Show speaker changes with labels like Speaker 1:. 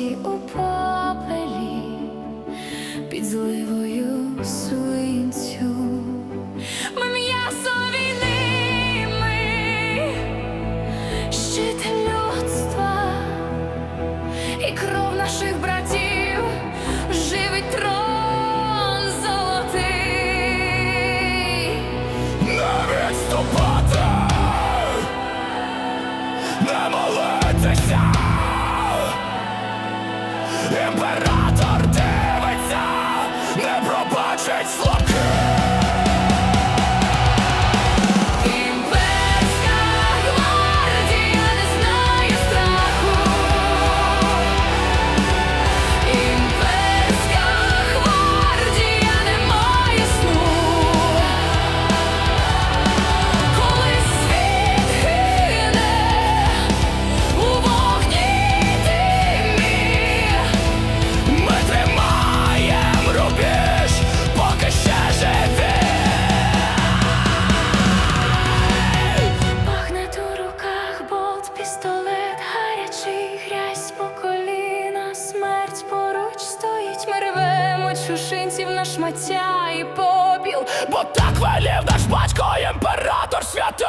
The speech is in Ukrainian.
Speaker 1: Ті у попелі під зливою суї. вибирати шушинців на шмаття і попіл,
Speaker 2: бо так велів наш батько імператор святий.